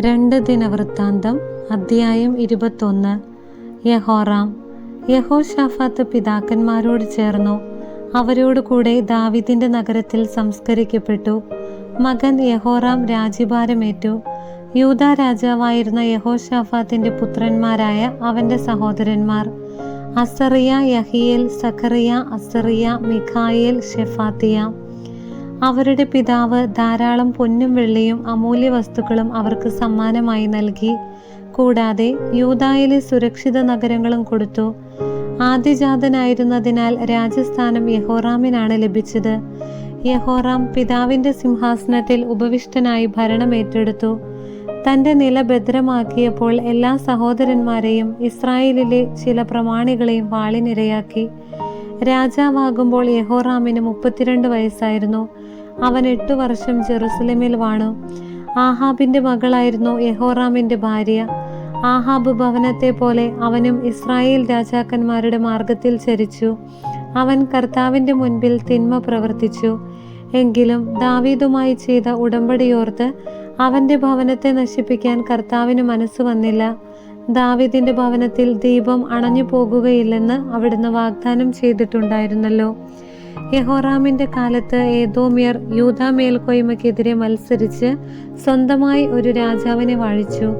രണ്ട് ദിനവൃത്താന്തം അധ്യായം ഇരുപത്തൊന്ന്. യഹോറാം യഹോഷാഫാത്ത് പിതാക്കന്മാരോട് ചേർന്നു. അവരോട് കൂടെ ദാവിദിന്റെ നഗരത്തിൽ സംസ്കരിക്കപ്പെട്ടു. മകൻ യഹോറാം രാജ്യഭാരമേറ്റു. യൂത രാജാവായിരുന്ന യഹോഷാഫാത്തിന്റെ പുത്രന്മാരായ അവന്റെ സഹോദരന്മാർ. Azariah Jehiel Zechariah Azariah Michael Shephatiah അവരുടെ പിതാവ് ധാരാളം പൊന്നും വെള്ളിയും അമൂല്യ വസ്തുക്കളും അവർക്ക് സമ്മാനമായി നൽകി. കൂടാതെ യൂതായിലെ സുരക്ഷിത നഗരങ്ങളും കൊടുത്തു. ആദ്യജാതനായിരുന്നതിനാൽ രാജസ്ഥാനം യഹോറാമിനാണ് ലഭിച്ചത്. യഹോറാം പിതാവിന്റെ സിംഹാസനത്തിൽ ഉപവിഷ്ടനായി ഭരണം ഏറ്റെടുത്തു. തന്റെ നില ഭദ്രമാക്കിയപ്പോൾ എല്ലാ സഹോദരന്മാരെയും ഇസ്രായേലിലെ ചില പ്രമാണികളെയും വാളിനിരയാക്കി. രാജാവാകുമ്പോൾ യഹോറാമിന് മുപ്പത്തിരണ്ട് വയസ്സായിരുന്നു. അവൻ എട്ടു വർഷം ജെറുസലേമിൽ വാണു. ആഹാബിന്റെ മകളായിരുന്നു യഹോറാമിന്റെ ഭാര്യ. ആഹാബ് ഭവനത്തെ പോലെ അവനും ഇസ്രായേൽ രാജാക്കന്മാരുടെ മാർഗത്തിൽ ചരിച്ചു. അവൻ കർത്താവിന്റെ മുൻപിൽ തിന്മ പ്രവർത്തിച്ചു. എങ്കിലും ദാവീദുമായി ചെയ്ത ഉടമ്പടിയോർത്ത് അവന്റെ ഭവനത്തെ നശിപ്പിക്കാൻ കർത്താവിന് മനസ്സ് വന്നില്ല. ദാവീദിന്റെ ഭവനത്തിൽ ദീപം അണഞ്ഞു പോകുകയില്ലെന്ന് അവിടുന്ന് വാഗ്ദാനം ചെയ്തിട്ടുണ്ടായിരുന്നല്ലോ. യഹോറാമിന്റെ കാലത്ത് ഏതോമിയർ യൂത മത്സരിച്ച് സ്വന്തമായി ഒരു രാജാവിനെ വാഴിച്ചു.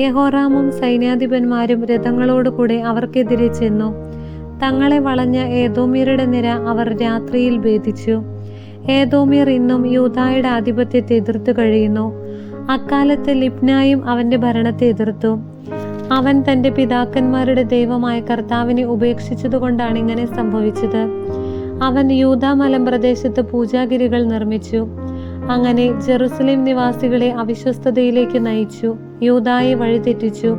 യഹോറാമും സൈന്യാധിപന്മാരും രഥങ്ങളോടുകൂടെ അവർക്കെതിരെ ചെന്നു. തങ്ങളെ വളഞ്ഞ ഏതോമിയരുടെ നിര അവർ രാത്രിയിൽ ഭേദിച്ചു. ഏതോമിയർ ഇന്നും യൂതായുടെ ആധിപത്യത്തെ എതിർത്തു കഴിയുന്നു. അക്കാലത്ത് ലിപ്നായും അവന്റെ ഭരണത്തെ എതിർത്തു. അവൻ തന്റെ പിതാക്കന്മാരുടെ ദൈവമായ കർത്താവിനെ ഉപേക്ഷിച്ചതുകൊണ്ടാണ് ഇങ്ങനെ സംഭവിച്ചത്. അവൻ യൂത മലമ്പ്രദേശത്ത് പൂജാഗിരികൾ നിർമ്മിച്ചു. അങ്ങനെ ജെറുസലേം നിവാസികളെ അവിശ്വസ്തതയിലേക്ക് നയിച്ചു. യൂതായെ വഴിതെറ്റിച്ചു.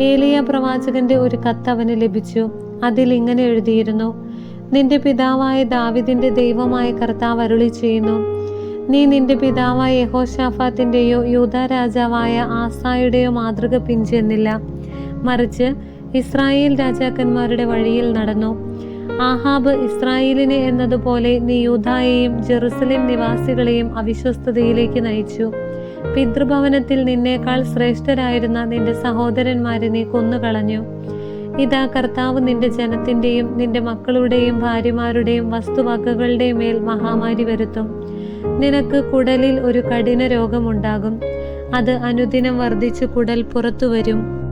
ഏലിയ പ്രവാചകന്റെ ഒരു കത്ത് അവന് ലഭിച്ചു. അതിൽ ഇങ്ങനെ എഴുതിയിരുന്നു നിന്റെ പിതാവായ ദാവിദിന്റെ ദൈവമായ കർത്താവ് അരുളി ചെയ്യുന്നു നീ നിന്റെ പിതാവായ യഹോഷാഫാത്തിന്റെയോ യൂത രാജാവായ ആസായുടെയോ മാതൃക പിഞ്ചെന്നില്ല മറിച്ച് ഇസ്രായേൽ രാജാക്കന്മാരുടെ വഴിയിൽ നടന്നു. ആഹാബ് ഇസ്രായേലിനെ എന്നതുപോലെ നീ യൂതായെയും ജെറുസലേം നിവാസികളെയും അവിശ്വസ്തതയിലേക്ക് നയിച്ചു. പിതൃഭവനത്തിൽ നിന്നേക്കാൾ ശ്രേഷ്ഠരായിരുന്ന നിന്റെ സഹോദരന്മാരെ നീ കൊന്നുകളഞ്ഞു. ഇതാ കർത്താവ് നിന്റെ ജനത്തിന്റെയും നിന്റെ മക്കളുടെയും ഭാര്യമാരുടെയും വസ്തുവകകളുടെയും മേൽ മഹാമാരി വരുത്തും. നിനക്ക് കുടലിൽ ഒരു കഠിന രോഗമുണ്ടാകും. അത് അനുദിനം വർദ്ധിച്ച് കുടൽ പുറത്തു വരും.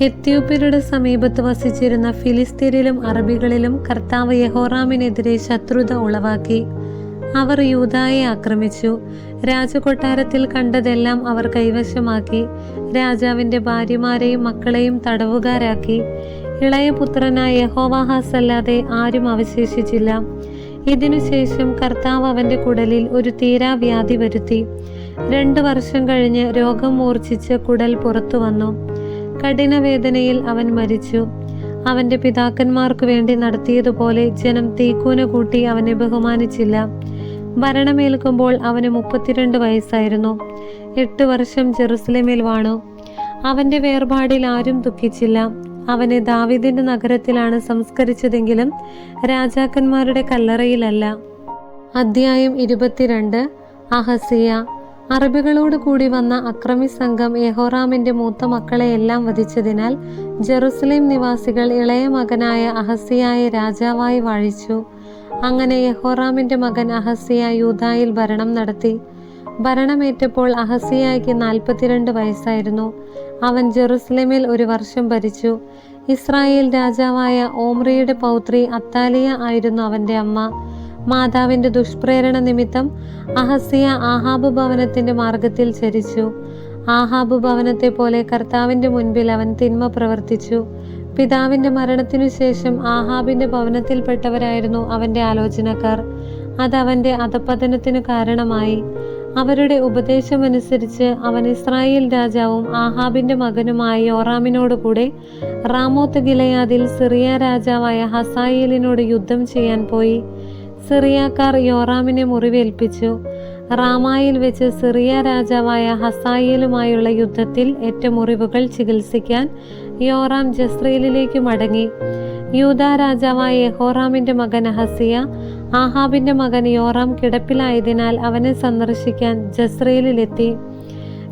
എത്യോപ്യരുടെ സമീപത്ത് വസിച്ചിരുന്ന ഫിലിസ്തീനിലും അറബികളിലും കർത്താവ് യഹോറാമിനെതിരെ ശത്രുത ഉളവാക്കി. അവർ യൂതായെ ആക്രമിച്ചു. രാജകൊട്ടാരത്തിൽ കണ്ടതെല്ലാം അവർ കൈവശമാക്കി. രാജാവിന്റെ ഭാര്യമാരെയും മക്കളെയും തടവുകാരാക്കി. ഇളയ പുത്രനായ യഹോവാഹാസ് അല്ലാതെ ആരും അവശേഷിച്ചില്ല. ഇതിനുശേഷം കർത്താവ് അവന്റെ കുടലിൽ ഒരു തീരാവ്യാധി വരുത്തി. രണ്ടു വർഷം കഴിഞ്ഞ് രോഗം മൂർച്ഛിച്ച് കുടൽ പുറത്തു വന്നു. കഠിനവേദനയിൽ അവൻ മരിച്ചു. അവന്റെ പിതാക്കന്മാർക്ക് വേണ്ടി നടത്തിയതുപോലെ ജനം തീക്കൂന കൂട്ടി അവനെ ബഹുമാനിച്ചില്ല. ഭരണമേൽക്കുമ്പോൾ അവന് മുപ്പത്തിരണ്ട് വയസ്സായിരുന്നു. എട്ട് വർഷം ജെറുസലേമിൽ വാണു. അവന്റെ വേർപാടിൽ ആരും ദുഃഖിച്ചില്ല. അവനെ ദാവിദിന്റെ നഗരത്തിലാണ് സംസ്കരിച്ചതെങ്കിലും രാജാക്കന്മാരുടെ കല്ലറയിലല്ല. അധ്യായം ഇരുപത്തിരണ്ട്. അഹസിയ. അറബികളോട് കൂടി വന്ന അക്രമി സംഘം യഹോറാമിന്റെ മൂത്ത മക്കളെ എല്ലാം വധിച്ചതിനാൽ ജെറുസലേം നിവാസികൾ ഇളയ മകനായ അഹസിയായെ രാജാവായി വാഴിച്ചു. അങ്ങനെ യഹോറാമിന്റെ മകൻ അഹസിയ യൂതായിൽ ഭരണം നടത്തി. ഭരണമേറ്റപ്പോൾ അഹസിയായ്ക്ക് നാൽപ്പത്തിരണ്ട് വയസ്സായിരുന്നു. അവൻ ജെറുസലേമിൽ ഒരു വർഷം ഭരിച്ചു. ഇസ്രായേൽ രാജാവായ ഓമ്രിയുടെ പൗത്രി അത്താലിയ ആയിരുന്നു അവന്റെ അമ്മ. മാതാവിന്റെ ദുഷ്പ്രേരണ നിമിത്തം അഹസിയ ആഹാബ് ഭവനത്തിന്റെ മാർഗത്തിൽ ചരിച്ചു. ആഹാബ് ഭവനത്തെ പോലെ കർത്താവിന്റെ മുൻപിൽ അവൻ തിന്മ പ്രവർത്തിച്ചു. പിതാവിന്റെ മരണത്തിനു ശേഷം ആഹാബിന്റെ ഭവനത്തിൽപ്പെട്ടവരായിരുന്നു അവന്റെ ആലോചനക്കാർ. അത് അവന്റെ അധപതനത്തിനു കാരണമായി. അവരുടെ ഉപദേശമനുസരിച്ച് അവൻ ഇസ്രായേൽ രാജാവും ആഹാബിന്റെ മകനുമായ യോറാമിനോടുകൂടെ റാമോത്ത് ഗിലയാദിൽ സിറിയ രാജാവായ ഹസായേലിനോട് യുദ്ധം ചെയ്യാൻ പോയി. സിറിയാക്കാർ യോറാമിനെ മുറിവേൽപ്പിച്ചു. റാമായിൽ വെച്ച് സിറിയ രാജാവായ ഹസായേലുമായുള്ള യുദ്ധത്തിൽ ഏറ്റ മുറിവുകൾ ചികിത്സിക്കാൻ യോറാം ജസ്രയിലേക്ക് മടങ്ങി. യൂത രാജാവായ യഹോറാമിന്റെ മകൻ ഹസിയ ആഹാബിന്റെ മകൻ യോറാം കിടപ്പിലായതിനാൽ അവനെ സന്ദർശിക്കാൻ ജസ്രയിലെത്തി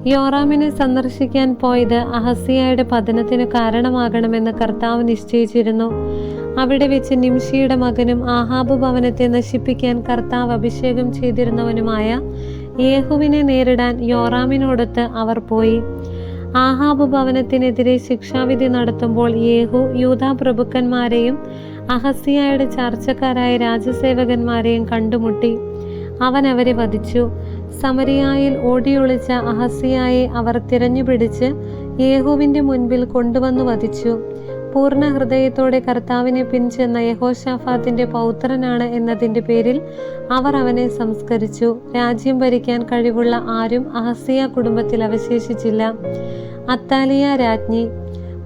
യോറാമിനെ സന്ദർശിക്കാൻ പോയത് അഹസിയയുടെ പതനത്തിന് കാരണമാകണമെന്ന് കർത്താവ് നിശ്ചയിച്ചിരുന്നു. അവിടെ വെച്ച് നിംഷിയുടെ മകനും ആഹാബ് ഭവനത്തെ നശിപ്പിക്കാൻ കർത്താവ് അഭിഷേകം ചെയ്തിരുന്നവനുമായ യേഹുവിനെ നേരിടാൻ യോറാമിനോടൊത്ത് അവർ പോയി. ആഹാബ് ഭവനത്തിനെതിരെ ശിക്ഷാവിധി നടത്തുമ്പോൾ യേഹു യൂതാ പ്രഭുക്കന്മാരെയും അഹസിയായുടെ ചർച്ചക്കാരായ രാജസേവകന്മാരെയും കണ്ടുമുട്ടി. അവൻ അവരെ വധിച്ചു. സമരിയായിൽ ഓടിയൊളിച്ച അഹസിയായെ അവർ തിരഞ്ഞുപിടിച്ച് യേഹുവിന്റെ മുൻപിൽ കൊണ്ടുവന്നു വധിച്ചു. പൂർണ ഹൃദയത്തോടെ കർത്താവിനെ പിൻചെന്ന യഹോഷാഫാത്തിന്റെ പൗത്രനാണ് എന്നതിന്റെ പേരിൽ അവർ അവനെ സംസ്കരിച്ചു. രാജ്യം ഭരിക്കാൻ കഴിവുള്ള ആരും അഹസിയ കുടുംബത്തിൽ അവശേഷിച്ചില്ല. അത്താലിയ രാജ്ഞി.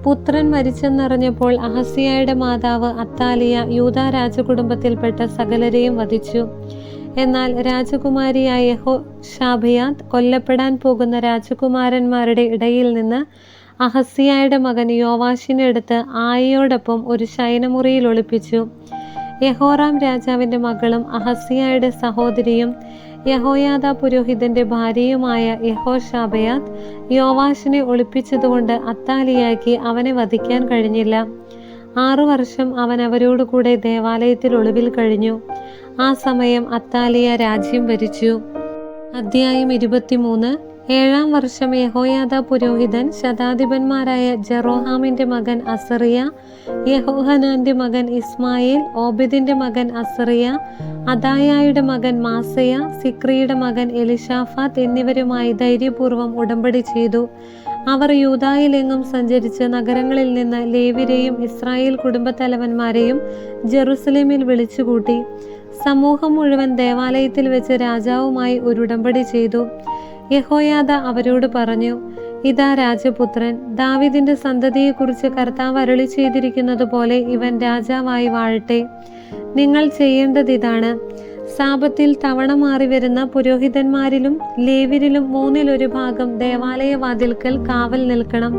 പുത്രൻ മരിച്ചെന്നറിഞ്ഞപ്പോൾ അഹസിയയുടെ മാതാവ് അത്താലിയ യൂതാ രാജകുടുംബത്തിൽപ്പെട്ട സകലരെയും വധിച്ചു. എന്നാൽ രാജകുമാരിയായ യഹോ ഷാബിയാത്ത് കൊല്ലപ്പെടാൻ പോകുന്ന രാജകുമാരന്മാരുടെ ഇടയിൽ നിന്ന് അഹസിയായുടെ മകൻ യോവാശിനെ എടുത്ത് ആയിയോടൊപ്പം ഒരു ശയനമുറിയിൽ ഒളിപ്പിച്ചു. യഹോറാം രാജാവിന്റെ മകളും അഹസിയായുടെ സഹോദരിയും യഹോയാദ പുരോഹിതന്റെ ഭാര്യയുമായ യഹോ ഷാബയാദ് യോവാശിനെ ഒളിപ്പിച്ചതുകൊണ്ട് അത്താലിയാക്കി അവനെ വധിക്കാൻ കഴിഞ്ഞില്ല. ആറു വർഷം അവൻ അവരോടുകൂടെ ദേവാലയത്തിൽ ഒളിവിൽ കഴിഞ്ഞു. ആ സമയം അത്താലിയ രാജ്യം ഭരിച്ചു. അധ്യായം ഇരുപത്തിമൂന്ന് ഏഴാം വർഷം യഹോയാദ പുരോഹിതൻ ശതാധിപന്മാരായ ജെറോഹാമിന്റെ മകൻ അസറിയ യഹോഹനാന്റെ മകൻ ഇസ്മായിൽ ഓബിദിന്റെ മകൻ അസറിയ അദായായുടെ മകൻ മാസയ സിക്രിയുടെ മകൻ എലിഷാഫാത്ത് എന്നിവരുമായി ധൈര്യപൂർവം ഉടമ്പടി ചെയ്തു. അവർ യൂതായിലെങ്ങും സഞ്ചരിച്ച് നഗരങ്ങളിൽ നിന്ന് ലേവിരെയും ഇസ്രായേൽ കുടുംബത്തലവന്മാരെയും ജെറുസലേമിൽ വിളിച്ചുകൂട്ടി. സമൂഹം മുഴുവൻ ദേവാലയത്തിൽ വെച്ച് രാജാവുമായി ഒരു ഉടമ്പടി ചെയ്തു. യഹോയാദ അവരോട് പറഞ്ഞു ഇതാ രാജപുത്രൻ ദാവിദിന്റെ സന്തതിയെക്കുറിച്ച് കർത്താവ് അരളി ചെയ്തിരിക്കുന്നത് പോലെ ഇവൻ രാജാവായി വാഴട്ടെ. നിങ്ങൾ ചെയ്യേണ്ടത് ഇതാണ്. സാപത്തിൽ തവണ മാറി വരുന്ന പുരോഹിതന്മാരിലും ലേവിരിലും മൂന്നിലൊരു ഭാഗം ദേവാലയ വാതിൽക്കൽ കാവൽ നിൽക്കണം.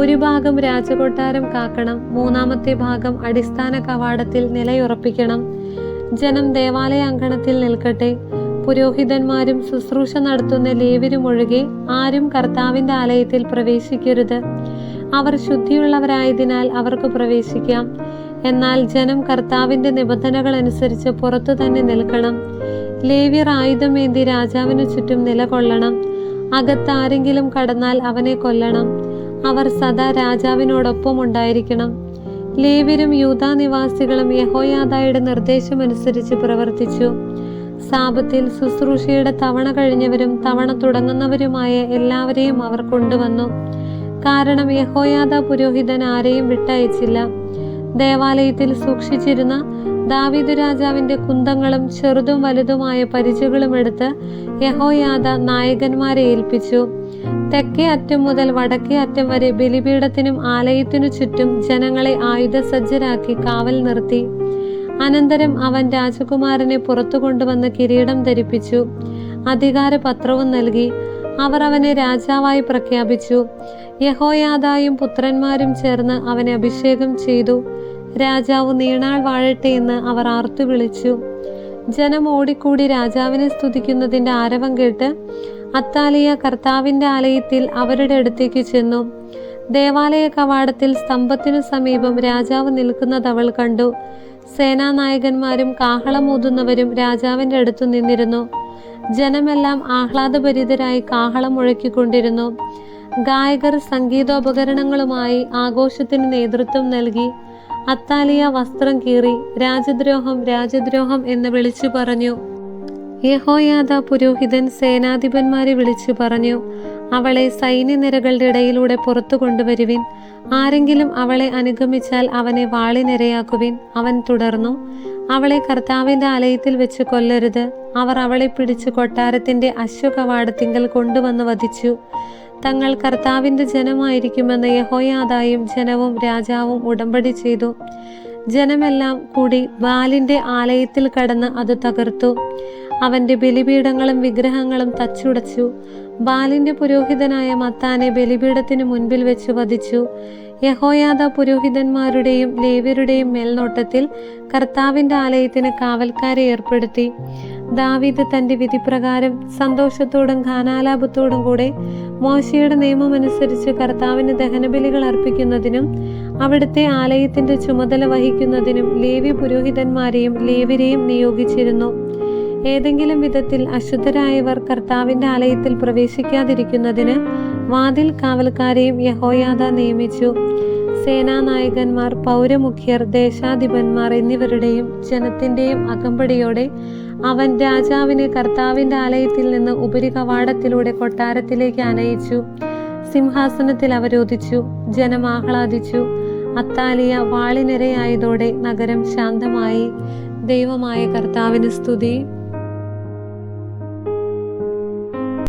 ഒരു ഭാഗം രാജകൊട്ടാരം കാക്കണം. മൂന്നാമത്തെ ഭാഗം അടിസ്ഥാന കവാടത്തിൽ നിലയുറപ്പിക്കണം. ജനം ദേവാലയ അങ്കണത്തിൽ നിൽക്കട്ടെ. പുരോഹിതന്മാരും ശുശ്രൂഷ നടത്തുന്ന ലേവരും ഒഴികെ ആരും കർത്താവിന്റെ ആലയത്തിൽ പ്രവേശിക്കരുത്. അവർ ശുദ്ധിയുള്ളവരായതിനാൽ അവർക്ക് പ്രവേശിക്കാം. എന്നാൽ ജനം കർത്താവിന്റെ നിബന്ധനകൾ അനുസരിച്ച് പുറത്തു തന്നെ നിൽക്കണം. ലേവ്യർ ആയുധമേന്തി രാജാവിനു ചുറ്റും നിലകൊള്ളണം. അകത്ത് ആരെങ്കിലും കടന്നാൽ അവനെ കൊല്ലണം. അവർ സദാ രാജാവിനോടൊപ്പം ഉണ്ടായിരിക്കണം. ലേവ്യരും യൂതാ നിവാസികളും യഹോയാദായുടെ നിർദ്ദേശമനുസരിച്ച് പ്രവർത്തിച്ചു. സാപത്തിൽ ശുശ്രൂഷയുടെ തവണ കഴിഞ്ഞവരും തവണ തുടങ്ങുന്നവരുമായ എല്ലാവരെയും അവർ കൊണ്ടുവന്നു. കാരണം യഹോയാദ പുരോഹിതൻ ആരെയും വിട്ടയച്ചില്ല. ദേവാലയത്തിൽ സൂക്ഷിച്ചിരുന്ന ദാവീദ് രാജാവിന്റെ കുന്തങ്ങളും ചെറുതും വലുതുമായ പരിചകളും എടുത്ത് യഹോയാദ നായകന്മാരെ ഏൽപ്പിച്ചു. തെക്കേ അറ്റം മുതൽ വടക്കേ അറ്റം വരെ ബലിപീഠത്തിനും ആലയത്തിനു ചുറ്റും ജനങ്ങളെ ആയുധസജ്ജരാക്കി കാവൽ നിർത്തി. അനന്തരം അവൻ രാജകുമാരനെ പുറത്തു കൊണ്ടുവന്ന് കിരീടം ധരിപ്പിച്ചു. അധികാരപത്രവും നൽകി. അവർ അവനെ രാജാവായി പ്രഖ്യാപിച്ചു. യഹോയാദായും പുത്രന്മാരും ചേർന്ന് അവനെ അഭിഷേകം ചെയ്തു. രാജാവ് നീണാൾ വാഴട്ടെ എന്ന് അവർ ആർത്തു വിളിച്ചു. ജനം ഓടിക്കൂടി രാജാവിനെ സ്തുതിക്കുന്നതിന്റെ ആരവം കേട്ട് അത്താലിയ കർത്താവിന്റെ ആലയത്തിൽ അവരുടെ അടുത്തേക്ക് ചെന്നു. ദേവാലയ കവാടത്തിൽ സ്തംഭത്തിനു സമീപം രാജാവ് നിൽക്കുന്നത് അവൾ കണ്ടു. സേനാനായകന്മാരും കാഹളമൂതുന്നവരും രാജാവിന്റെ അടുത്തു നിന്നിരുന്നു. ജനമെല്ലാം ആഹ്ലാദഭരിതരായി കാഹളം മുഴക്കിക്കൊണ്ടിരുന്നു. ഗായകർ സംഗീതോപകരണങ്ങളുമായി ആഘോഷത്തിന് നേതൃത്വം നൽകി. അത്താലിയ വസ്ത്രം കീറി രാജദ്രോഹം രാജദ്രോഹം എന്ന് വിളിച്ചു പറഞ്ഞു. യഹോയാദ പുരോഹിതൻ സേനാധിപന്മാരെ വിളിച്ചു പറഞ്ഞു. അവളെ സൈന്യനിരകളുടെ ഇടയിലൂടെ പുറത്തു കൊണ്ടുവരുവിൻ. ആരെങ്കിലും അവളെ അനുഗമിച്ചാൽ അവനെ വാളിനിരയാക്കുവിൻ. അവൻ തുടർന്നു അവളെ കർത്താവിന്റെ ആലയത്തിൽ വെച്ച് കൊല്ലരുത്. അവർ അവളെ പിടിച്ച് കൊട്ടാരത്തിന്റെ അശ്വകവാടത്തിങ്കൽ കൊണ്ടുവന്ന് വധിച്ചു. തങ്ങൾ കർത്താവിന്റെ ജനമായിരിക്കുമെന്ന് യഹോയാദായും ജനവും രാജാവും ഉടമ്പടി ചെയ്തു. ജനമെല്ലാം കൂടി ബാലിന്റെ ആലയത്തിൽ കടന്ന് അത് തകർത്തു. അവന്റെ ബലിപീഠങ്ങളും വിഗ്രഹങ്ങളും തച്ചുടച്ചു. ബാലിന്റെ പുരോഹിതനായ മത്താനെ ബലിപീഠത്തിന് മുൻപിൽ വെച്ച് വധിച്ചു. യഹോയാദ പുരോഹിതന്മാരുടെയും ലേവ്യരുടെയും മേൽനോട്ടത്തിൽ കർത്താവിന്റെ ആലയത്തിന് കാവൽക്കാരെ ഏർപ്പെടുത്തി. ദാവീദ് തന്റെ വിധിപ്രകാരം സന്തോഷത്തോടും ഖാനാലാപത്തോടും കൂടെ മോശയുടെ നിയമമനുസരിച്ച് കർത്താവിന് ദഹനബലികൾ അർപ്പിക്കുന്നതിനും അവിടുത്തെ ആലയത്തിന്റെ ചുമതല വഹിക്കുന്നതിനും ലേവി പുരോഹിതന്മാരെയും ലേവിരെയും നിയോഗിച്ചിരുന്നു. ഏതെങ്കിലും വിധത്തിൽ അശുദ്ധരായവർ കർത്താവിന്റെ ആലയത്തിൽ പ്രവേശിക്കാതിരിക്കുന്നതിന് വാതിൽ കാവൽക്കാരെയും യഹോയാദ നിയമിച്ചു. സേനാനായകന്മാർ പൗരമുഖ്യർ ദേശാധിപന്മാർ എന്നിവരുടെയും ജനത്തിന്റെയും അകമ്പടിയോടെ അവൻ രാജാവിനെ കർത്താവിന്റെ ആലയത്തിൽ നിന്ന് ഉപരി കവാടത്തിലൂടെ കൊട്ടാരത്തിലേക്ക് അനയിച്ചു സിംഹാസനത്തിൽ അവരോധിച്ചു ജനം ആഹ്ലാദിച്ചു. അത്താലിയ വാളിനിരയായതോടെ നഗരം ശാന്തമായി. ദൈവമായ കർത്താവിന് സ്തുതി.